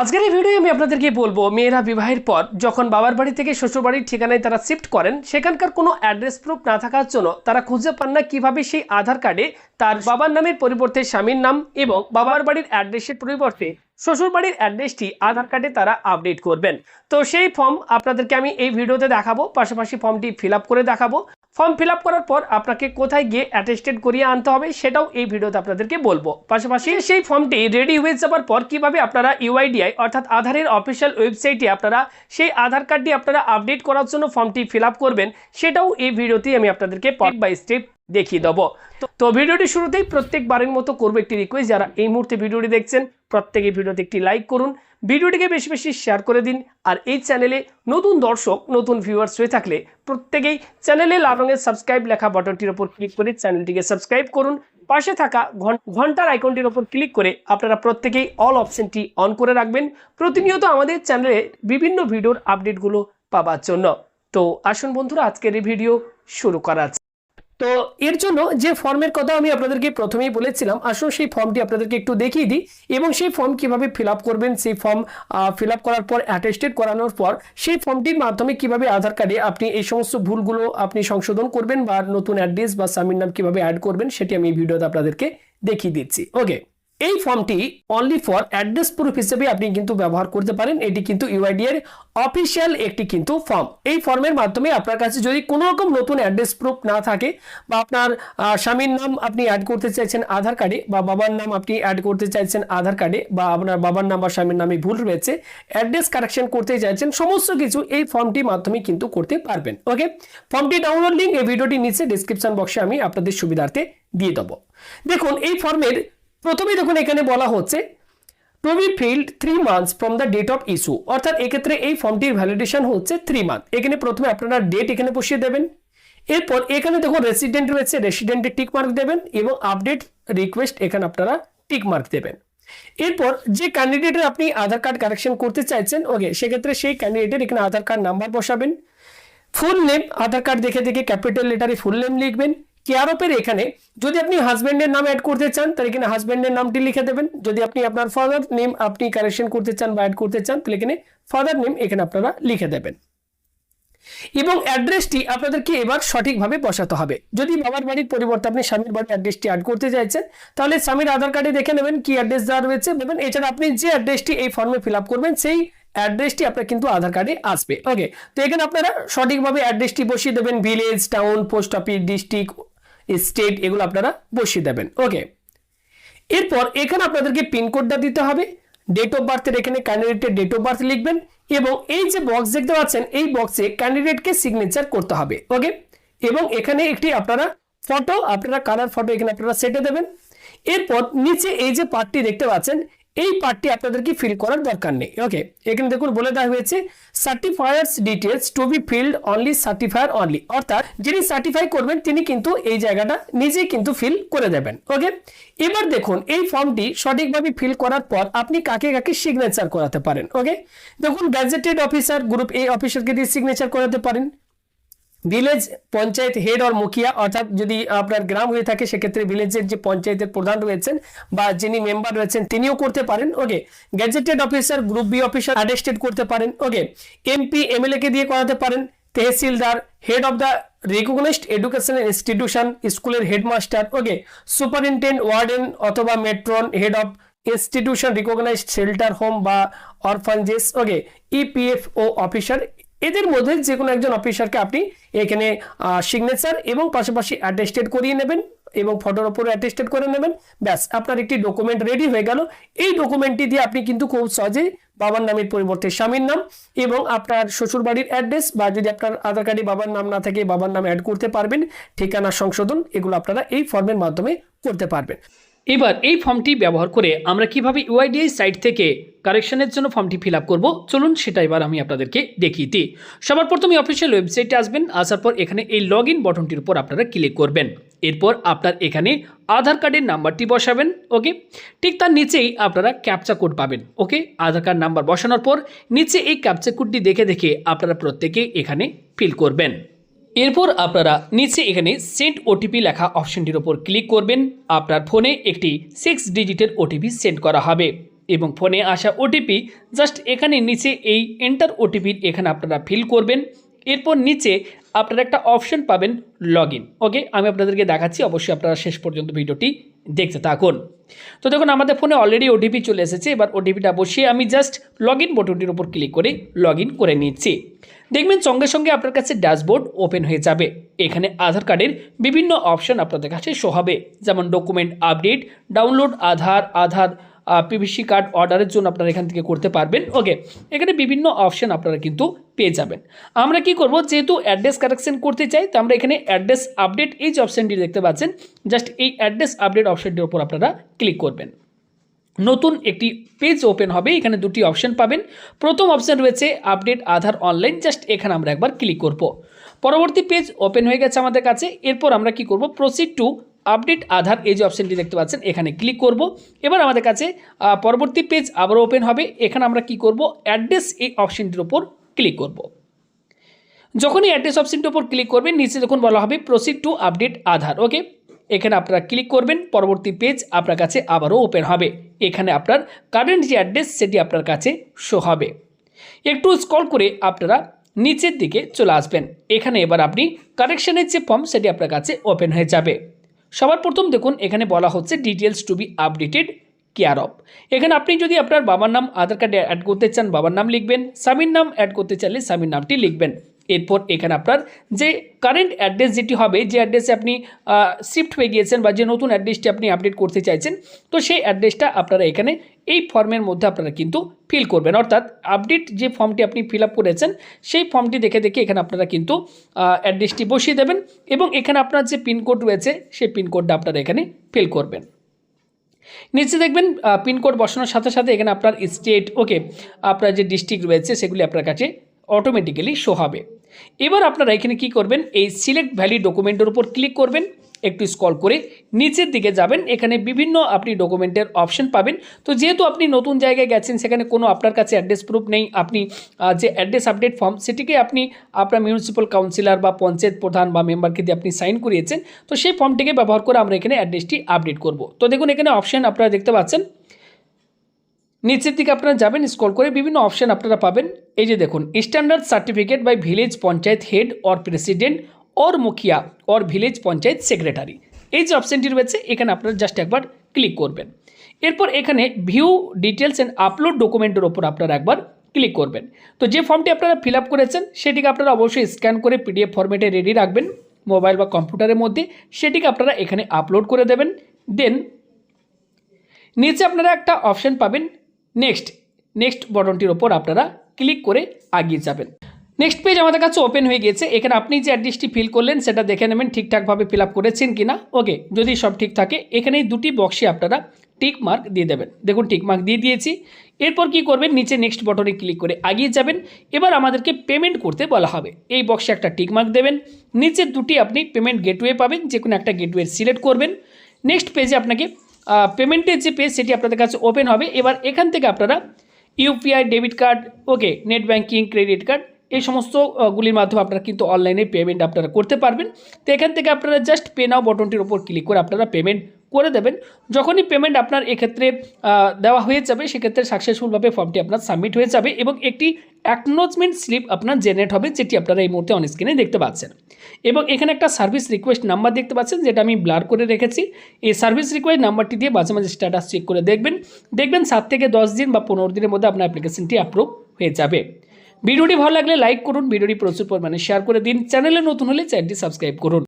আজকের এই ভিডিও আমি আপনাদেরকে বলব, মেয়েরা বিবাহের পর যখন বাবার বাড়ি থেকে শ্বশুর বাড়ির ঠিকানায় তারা শিফট করেন, সেখানকার কোনো অ্যাড্রেস প্রুফ না থাকার জন্য তারা খুঁজে পান না কীভাবে সেই আধার কার্ডে তার বাবার নামের পরিবর্তে স্বামীর নাম এবং বাবার বাড়ির অ্যাড্রেসের পরিবর্তে শ্বশুর বাড়ির অ্যাড্রেসটি আধার কার্ডে তারা আপডেট করবেন। তো সেই ফর্ম আপনাদেরকে আমি এই ভিডিওতে দেখাবো, পাশাপাশি ফর্মটি ফিল করে দেখাবো। ফর্ম ফিল করার পর আপনাকে কোথায় গিয়ে অ্যাটেস্টেড করিয়ে আনতে হবে সেটাও এই ভিডিওতে আপনাদেরকে বলব। পাশাপাশি সেই ফর্মটি রেডি হয়ে যাওয়ার পর কীভাবে আপনারা ইউআইডিআই অর্থাৎ আধারের অফিসিয়াল ওয়েবসাইটে আপনারা সেই আধার কার্ডটি আপনারা আপডেট করার জন্য ফর্মটি ফিল করবেন, সেটাও এই ভিডিওতেই আমি আপনাদেরকে স্টেপ বাই স্টেপ দেখিয়ে দেবো। তো- ভিডিওটি শুরুতেই প্রত্যেকবারের মতো করব একটি রিকোয়েস্ট যারা এই মুহূর্তে ভিডিওটি দেখছেন, প্রত্যেকে ভিডিওতে একটি লাইক করুন, ভিডিওটিকে বেশি বেশি শেয়ার করে দিন, আর এই চ্যানেলে নতুন দর্শক, নতুন ভিউয়ার্স হয়ে থাকলে প্রত্যেকেই চ্যানেলে লাল রঙের সাবস্ক্রাইব লেখা বাটনটির ওপর ক্লিক করে চ্যানেলটিকে সাবস্ক্রাইব করুন। পাশে থাকা ঘন- ঘণ্টার আইকনটির ওপর ক্লিক করে আপনারা প্রত্যেকেই অল অপশনটি অন করে রাখবেন। প্রতিনিয়ত আমাদের চ্যানেলে বিভিন্ন ভিডিওর আপডেটগুলো পাবার জন্য। তো আসুন বন্ধুরা, আজকের এই ভিডিও শুরু করা। তো এর জন্য যে ফর্মের কথা আমি আপনাদেরকে প্রথমেই বলেছিলাম, আসুন সেই ফর্মটি আপনাদেরকে একটু দেখিয়ে দিই এবং সেই ফর্ম কীভাবে ফিল করবেন, সেই ফর্ম ফিল করার পর অ্যাটেস্টেড করানোর পর, সেই ফর্মটির মাধ্যমে কীভাবে আধার কার্ডে আপনি এই সমস্ত ভুলগুলো আপনি সংশোধন করবেন বা নতুন অ্যাড্রেস বা স্বামীর নাম কীভাবে অ্যাড করবেন, সেটি আমি এই ভিডিওতে আপনাদেরকে দেখিয়ে দিচ্ছি। ওকে এই ফর্মটি অনলি ফর অ্যাড্রেস প্রুফ হিসেবে আপনি কিন্তু ব্যবহার করতে পারেন। এটি কিন্তু ইউআইডি এর অফিসিয়াল একটি কিন্তু ফর্ম এই ফর্মের মাধ্যমে আপনার কাছে যদি কোনো রকম নতুন অ্যাড্রেস প্রুফ না থাকে বা আপনার স্বামীর নাম আপনি অ্যাড করতে চাইছেন আধার কার্ডে বা বাবার নাম আপনি অ্যাড করতে চাইছেন আধার কার্ডে বা আপনার বাবার নাম বা স্বামীর নামে ভুল রয়েছে অ্যাড্রেস কারেকশন করতে চাইছেন, সমস্ত কিছু এই ফর্মটির মাধ্যমে কিন্তু করতে পারবেন। ওকে? ফর্মটি ডাউনলোড লিঙ্ক এই ভিডিওটি নিচে ডিসক্রিপশন বক্সে আমি আপনাদের সুবিধার্থে দিয়ে দেবো। দেখুন, এই ফর্মের প্রথমেই দেখুন এখানে বলা হচ্ছে to be filled three months from the date of issue অর্থাৎ এক্ষেত্রে এই ফর্মটির ভ্যালিডেশন হচ্ছে থ্রি মান্থ এখানে প্রথমে আপনারা ডেট এখানে বসিয়ে দেবেন। এরপর এখানে দেখুন রেসিডেন্ট রয়েছে রেসিডেন্টে টিক মার্ক দেবেন এবং আপডেট রিকোয়েস্ট এখানে আপনারা টিক মার্ক দেবেন। এরপর যে ক্যান্ডিডেটের আপনি আধার কার্ড কারেকশন করতে চাইছেন ওকে সেক্ষেত্রে সেই ক্যান্ডিডেটের এখানে আধার কার্ড নাম্বার বসাবেন। ফুল নেম আধার কার্ড দেখে দেখে ক্যাপিটাল লেটারে ফুল নেম লিখবেন। কেয়ারপের এখানে যদি আপনি হাজব্যান্ডের নাম অ্যাড করতে চান, তাহলে এখানে হাজব্যান্ডের নামটি লিখে দেবেন। যদি আপনি আপনার ফাদার নেম আপনি কারেকশন করতে চান বা অ্যাড করতে চান, তাহলে এখানে ফাদার নেম এখানে আপনারা লিখে দেবেন। এবং অ্যাড্রেসটি আপনাদেরকে এবার সঠিকভাবে বসাতে হবে। যদি বাবার বাড়ির পরিবর্তে আপনি স্বামীর বাড়ির অ্যাড্রেসটি অ্যাড করতে চাইছেন, তাহলে স্বামীর আধার কার্ডে দেখে নেবেন কি অ্যাড্রেস দেওয়া রয়েছে। দেবেন এছাড়া আপনি যে অ্যাড্রেসটি এই ফর্মে ফিল করবেন, সেই অ্যাড্রেসটি আপনার কিন্তু আধার কার্ডে আসবে। ওকে তো এখানে আপনারা সঠিকভাবে অ্যাড্রেসটি বসিয়ে দেবেন। Village town post office district state এগুলো আপনারা বসিয়ে দেবেন। ওকে এরপর এখানে আপনাদেরকে পিনকোডটা দিতে হবে। ডেট অফ বার্থের এখানে ক্যান্ডিডেটের ডেট অফ বার্থ লিখবেন এবং এই যে বক্স দেখতে পাচ্ছেন, এই বক্সে ক্যান্ডিডেটকে সিগনেচার করতে হবে। ওকে এবং এখানে একটি আপনারা ফটো আপনারা কালার ফটো এখানে আপনারা সেটে দেবেন। এরপর নিচে এই যে পার্টটি দেখতে পাচ্ছেন এই পার্টটি আপনাদেরকে ফিল করার দরকার নেই। ওকে এখানে দেখুন বলে দেওয়া হয়েছে certifier's details to be filled only certifier only অর্থাৎ যিনি সার্টিফাই করবেন, তিনি কিন্তু এই জায়গাটা নিজেই কিন্তু ফিল করে দেবেন। ওকে এবার দেখুন, এই ফর্মটি সঠিকভাবে ফিল করার পর আপনি কাকে কাকে সিগনেচার করাতে পারেন। ওকে দেখুন গ্যাজেটেড অফিসার গ্রুপ এ অফিসারকে দিয়ে সিগনেচার করাতে পারেন। Village panchayat head or mukhiya অর্থাৎ যদি আপনার গ্রাম হয়ে থাকে সেক্ষেত্রে ভিলেজের যে পঞ্চায়েতের প্রধান রয়েছেন বা যিনি মেম্বার রয়েছেন তিনিও করতে পারেন okay gazetted officer group B officer attested করতে পারেন ওকে এমপি এমএলএ কে দিয়ে করাতে পারেন tehsildar head of the recognized education institution স্কুলের হেডমাস্টার ওকে সুপারিনটেন্ডেন্ট ওয়ার্ডেন অথবা matron head of institution recognized shelter home বা অরফানজেস ওকে ইপিএফও অফিসার এদের মধ্যে যে কোনো একজন অফিসারকে আপনি এখানে সিগনেচার এবং পাশাপাশি অ্যাটেস্টেড করিয়ে নেবেন এবং ফটোর ওপরে অ্যাটেস্টেড করে নেবেন। ব্যাস, আপনার একটি ডকুমেন্ট রেডি হয়ে গেল। এই ডকুমেন্টটি দিয়ে আপনি কিন্তু খুব সহজেই বাবার নামের পরিবর্তে স্বামীর নাম এবং আপনার শ্বশুর বাড়ির অ্যাড্রেস বা যদি আপনার আধার কার্ডে বাবার নাম না থাকে, বাবার নাম অ্যাড করতে পারবেন। ঠিকানা সংশোধন, এগুলো আপনারা এই ফর্মের মাধ্যমে করতে পারবেন। এবার এই ফর্মটি ব্যবহার করে আমরা কীভাবে ইউআইডিআই সাইট থেকে কারেকশনের জন্য ফর্মটি ফিল আপ করব? চলুন সেটা এবার আমি আপনাদেরকে দেখিয়ে দিই। সবার প্রথমে অফিসিয়াল ওয়েবসাইটে আসবেন, আসার পর এখানে এই লগ ইন বটনটির উপর আপনারা ক্লিক করবেন। এরপর আপনার এখানে আধার কার্ডের নাম্বারটি বসাবেন ওকে ঠিক তার নিচেই আপনারা ক্যাপচা কোড পাবেন ওকে আধার কার্ড নাম্বার বসানোর পর নিচে এই ক্যাপচা কোডটি দেখে দেখে আপনারা প্রত্যেকেই এখানে ফিল করবেন। এরপর আপনারা নিচে এখানে সেন্ট ওটিপি লেখা অপশনটির ওপর ক্লিক করবেন। আপনার ফোনে একটি সিক্স ডিজিটের ওটিপি সেন্ড করা হবে এবং ফোনে আসা ওটিপি জাস্ট এখানে নিচে এই এন্টার ওটিপির এখানে আপনারা ফিল করবেন। এরপর নিচে আপনারা একটা অপশন পাবেন লগ ওকে আমি আপনাদেরকে দেখাচ্ছি, অবশ্যই আপনারা শেষ পর্যন্ত ভিডিওটি দেখতে থাকুন। তো দেখুন, আমাদের ফোনে অলরেডি ওটিপি চলে এসেছে। এবার ওটিপিটা বসিয়ে আমি জাস্ট লগ ইন বটনটির উপর ক্লিক করে লগ করে নিচ্ছি। দেখবেন, সঙ্গে সঙ্গে আপনার কাছে ড্যাশবোর্ড ওপেন হয়ে যাবে। এখানে আধার কার্ডের বিভিন্ন অপশন আপনাদের কাছে শো হবে। যেমন document update download Aadhaar Aadhaar PVC card অর্ডারের জন্য আপনারা এখান থেকে করতে পারবেন। ওকে এখানে বিভিন্ন অপশান আপনারা কিন্তু পেয়ে যাবেন। আমরা কি করব? যেহেতু অ্যাড্রেস কারেকশন করতে চাই, তো আমরা এখানে অ্যাড্রেস আপডেট এই যে অপশানটি দেখতে পাচ্ছেন জাস্ট এই অ্যাড্রেস আপডেট অপশানটির ওপর আপনারা ক্লিক করবেন। নতুন একটি পেজ ওপেন হবে, এখানে দুটি অপশান পাবেন। প্রথম অপশন রয়েছে আপডেট আধার অনলাইন জাস্ট এখানে আমরা একবার ক্লিক করব। পরবর্তী পেজ ওপেন হয়ে গেছে আমাদের কাছে, এরপর আমরা কি করব? প্রসিড টু আপডেট আধার এই যে অপশনটি দেখতে পাচ্ছেন, এখানে ক্লিক করব। এবার আমাদের কাছে পরবর্তী পেজ আবারও ওপেন হবে। এখানে আমরা কি করব? অ্যাড্রেস এই অপশনটির ওপর ক্লিক করব। যখনই অ্যাড্রেস অপশানটির ওপর ক্লিক করবেন, নিচে যখন বলা হবে proceed to update Aadhaar okay এখানে আপনারা ক্লিক করবেন, পরবর্তী পেজ আপনার কাছে আবারও ওপেন হবে। এখানে আপনার কারেন্ট যে অ্যাড্রেস সেটি আপনার কাছে শো হবে। একটু স্ক্রল করে আপনারা নিচের দিকে চলে আসবেন। এখানে এবার আপনি কারেকশনের যে ফর্ম সেটি আপনার কাছে ওপেন হয়ে যাবে। সবার প্রথম দেখুন, এখানে বলা হচ্ছে details to be updated care of এখানে আপনি যদি আপনার বাবার নাম আধার কার্ডে অ্যাড করতে চান, বাবার নাম লিখবেন, স্বামীর নাম অ্যাড করতে চাইলে স্বামীর নামটি লিখবেন। এরপর এখানে আপনার যে কারেন্ট অ্যাড্রেস যেটি হবে, যে অ্যাড্রেসে আপনি শিফট হয়ে গিয়েছেন বা যে নতুন অ্যাড্রেসটি আপনি আপডেট করতে চাইছেন, তো সেই অ্যাড্রেসটা আপনারা এখানে এই ফর্মের মধ্যে আপনারা কিন্তু ফিল করবেন। অর্থাৎ আপডেট যে ফর্মটি আপনি ফিল করেছেন, সেই ফর্মটি দেখে দেখে এখানে আপনারা কিন্তু অ্যাড্রেসটি বসিয়ে দেবেন এবং এখানে আপনার যে পিনকোড রয়েছে, সেই পিনকোডটা আপনারা এখানে ফিল করবেন। নিচে দেখবেন পিনকোড বসানোর সাথে সাথে এখানে আপনার স্টেট ওকে আপনার যে ডিস্ট্রিক্ট রয়েছে, সেগুলি আপনার কাছে অটোমেটিক্যালি শো হবে। এবার আপনারা এখানে কি করবেন? এই সিলেক্ট ভ্যালি ডকুমেন্টের উপর ক্লিক করবেন। একটু স্কল করে নিচের দিকে যাবেন। এখানে বিভিন্ন আপনি ডকুমেন্টের অপশন পাবেন। তো যেহেতু আপনি নতুন জায়গায় গেছেন, সেখানে কোনো আপনার কাছে অ্যাড্রেস প্রুফ নেই, আপনি যে অ্যাড্রেস আপডেট ফর্ম সেটিকে আপনি আপনার মিউনিসিপ্যাল কাউন্সিলর বা পঞ্চায়েত প্রধান বা মেম্বারকে দিয়ে আপনি সাইন করিয়েছেন। তো সেই ফর্মটিকে ব্যবহার করে আমরা এখানে অ্যাড্রেসটি আপডেট করব। তো দেখুন, এখানে অপশন আপনারা দেখতে পাচ্ছেন। নিচের দিকে আপনারা যাবেন স্কল করে বিভিন্ন অপশান আপনারা পাবেন। এই যে দেখুন standard certificate by village panchayat head or president or mukhiya or village panchayat secretary এই যে অপশনটি রয়েছে, এখানে আপনারা জাস্ট একবার ক্লিক করবেন। এরপর এখানে ভিউ ডিটেলস অ্যান্ড আপলোড ডকুমেন্টের ওপর আপনারা একবার ক্লিক করবেন। তো যে ফর্মটি আপনারা ফিল আপ করেছেন, সেটিকে আপনারা অবশ্যই স্ক্যান করে পিডিএফ ফরম্যাটে রেডি রাখবেন মোবাইল বা কম্পিউটারের মধ্যে। সেটিকে আপনারা এখানে আপলোড করে দেবেন। দেন নিচে আপনারা একটা অপশন পাবেন নেক্সট নেক্সট বটনটির ওপর আপনারা ক্লিক করে আগিয়ে যাবেন। নেক্সট পেজ আমাদের কাছে ওপেন হয়ে গিয়েছে এখানে আপনি যে অ্যাড্রেসটি ফিল করলেন, সেটা দেখে নেবেন ঠিকঠাকভাবে ফিল আপ করেছেন কি না ওকে যদি সব ঠিক থাকে এখানে এই দুটি বক্সে আপনারা টিক মার্ক দিয়ে দেবেন। দেখুন টিক মার্ক দিয়ে দিয়েছি। এরপর কি করবেন? নিচে নেক্সট বটনে ক্লিক করে আগিয়ে যাবেন। এবার আমাদেরকে পেমেন্ট করতে বলা হবে। এই বক্সে একটা টিক মার্ক দেবেন। নিচের দুটি আপনি পেমেন্ট গেটওয়ে পাবেন। যে কোনো একটা গেটওয়ে সিলেক্ট করবেন। নেক্সট পেজে আপনাকে পেমেন্টের যে পেজ সেটি আপনাদের কাছে ওপেন হবে। এবার এখান থেকে আপনারা UPI debit card okay net banking credit card এই সমস্তগুলির মাধ্যমে আপনারা কিন্তু অনলাইনে পেমেন্ট আপনারা করতে পারবেন। তো এখান থেকে আপনারা জাস্ট পে নাও বটনটির ওপর ক্লিক করে আপনারা পেমেন্ট করে দেবেন। যখনই পেমেন্ট আপনার এক্ষেত্রে দেওয়া হয়ে যাবে, সেক্ষেত্রে সাকসেসফুলভাবে ফর্মটি আপনার সাবমিট হয়ে যাবে এবং একটি অ্যাকনোজমেন্ট স্লিপ আপনার জেনারেট হবে, যেটি আপনারা এই মুহূর্তে অন স্ক্রিনে দেখতে পাচ্ছেন। এবং এখানে একটা সার্ভিস রিকোয়েস্ট নাম্বার দেখতে পাচ্ছেন, যেটা আমি ব্লার করে রেখেছি। এই সার্ভিস রিকোয়েস্ট নাম্বারটি দিয়ে মাঝে মাঝে স্ট্যাটাস চেক করে দেখবেন। দেখবেন সাত থেকে দশ দিন বা পনেরো দিনের মধ্যে আপনার অ্যাপ্লিকেশনটি অ্যাপ্রুভ হয়ে যাবে। ভিডিওটি ভালো লাগলে লাইক করুন, ভিডিওটি প্রচুর পরিমাণে শেয়ার করে দিন। চ্যানেলে নতুন হলে চ্যানেলটি সাবস্ক্রাইব করুন।